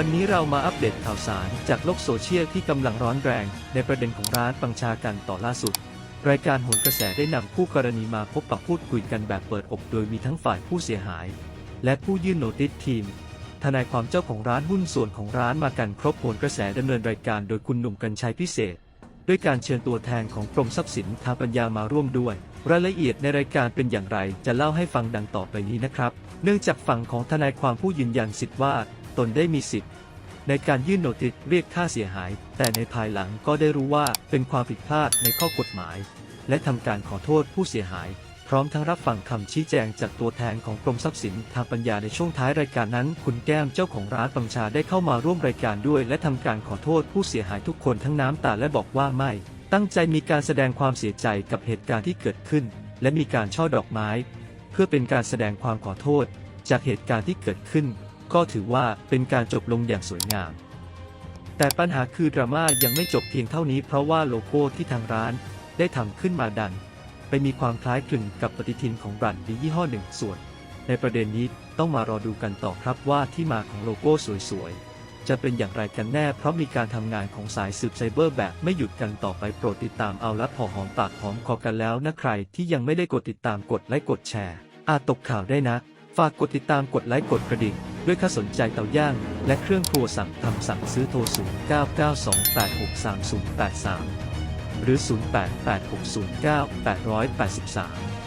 วันนี้เรามาอัปเดตข่าวสารจากโลกโซเชียลที่กำลังร้อนแรง ในประเด็นของร้านปังชากันต่อล่าสุด รายการโหนกระแสได้นำคู่กรณีมาพบปะพูดคุยกันแบบเปิดอกโดยมีทั้งฝ่ายผู้เสียหาย และผู้ยื่นโนติสทีม ทนายความเจ้าของร้านหุ้นส่วนของร้านมากันครบโหนกระแสดำเนินรายการโดยคุณหนุ่มกัญชัยพิเศษ ด้วยการเชิญตัวแทนของกรมทรัพย์สินทางปัญญามาร่วมด้วย รายละเอียดในรายการเป็นอย่างไรจะเล่าให้ฟังดังต่อไปนี้นะครับ เนื่องจากฝั่งของทนายความผู้ยืนยันสิทธิ์ว่า ตนได้มีสิทธิ์ ในการยื่นโนติสเรียกค่าเสียหาย แต่ในภายหลังก็ได้รู้ว่าเป็นความผิดพลาดในข้อกฎหมาย และทำการขอโทษผู้เสียหาย พร้อมทั้งรับฟังคำชี้แจงจากตัวแทนของกรมทรัพย์สินทางปัญญาในช่วงท้ายรายการนั้น คุณแก้มเจ้าของร้านปังชาได้เข้ามาร่วมรายการด้วย และทำการขอโทษผู้เสียหายทุกคนทั้งน้ำตาและบอกว่าไม่ตั้งใจมีการแสดงความเสียใจกับเหตุการณ์ที่เกิดขึ้น และมีการช่อดอกไม้ เพื่อเป็นการแสดงความขอโทษ จากเหตุการณ์ที่เกิดขึ้น ก็ถือว่าเป็นการจบลงอย่างสวยงาม แต่ปัญหาคือดราม่ายังไม่จบเพียงเท่านี้เพราะว่าโลโก้ที่ทางร้านได้ทำขึ้นมาดัน ไปมีความคล้ายคลึงกับปฏิทินของแบรนด์ยี่ห้อหนึ่งส่วน ในประเด็นนี้ต้องมารอดูกันต่อครับว่าที่มาของโลโก้สวยๆ จะเป็นอย่างไรกันแน่เพราะมีการทำงานของสายสืบไซเบอร์แบบไม่หยุดกันต่อไปโปรดติดตามเอาละพอหอมปากหอมคอกันแล้วนะใครที่ยังไม่ได้กดติดตามกดไลค์กดแชร์อาจตกข่าวได้นะ ฝากกดติดตามกดไลค์กดกระดิ่ง ด้วยค่าสนใจเตาย่าง และเครื่องครัวสั่งทำสั่งซื้อโทร 0992863083 หรือ 0886098883